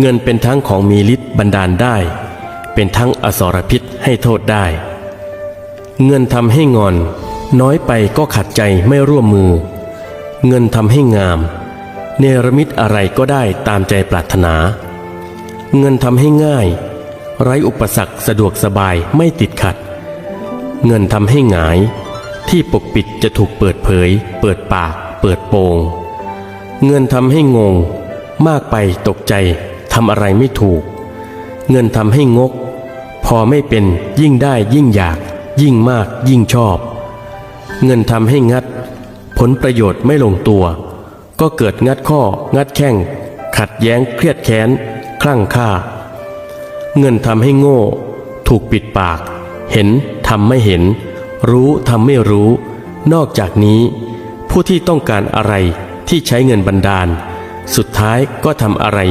เงินเป็นทั้งของมีฤทธิ์บันดาลได้ เป็นทั้งอสรพิษให้โทษได้ เงินทำให้งอน น้อยไปก็ขัดใจไม่ร่วมมือ เงินทำให้งาม เนรมิตอะไรก็ได้ตามใจปรารถนา เงินทำให้ง่าย ไร้อุปสรรคสะดวกสบายไม่ติดขัด เงินทำให้หงาย ที่ปกปิดจะถูกเปิดเผย เปิดปาก เปิดโปง เงินทำให้งง มากไปตกใจ ทำอะไรไม่ถูก เงินทำให้งก พอไม่เป็นยิ่งได้ยิ่งอยาก ยิ่งมากยิ่งชอบ เงินทำให้งัด ผลประโยชน์ไม่ลงตัว ก็เกิดงัดข้อ งัดแข้ง ขัดแย้งเครียดแค้น คลั่งฆ่า เงินทำให้โง่ ถูกปิดปาก เห็นทำไม่เห็น รู้ทำไม่รู้ นอกจากนี้ ผู้ที่ต้องการอะไรที่ใช้เงินบันดาล สุดท้ายก็ทำอะไร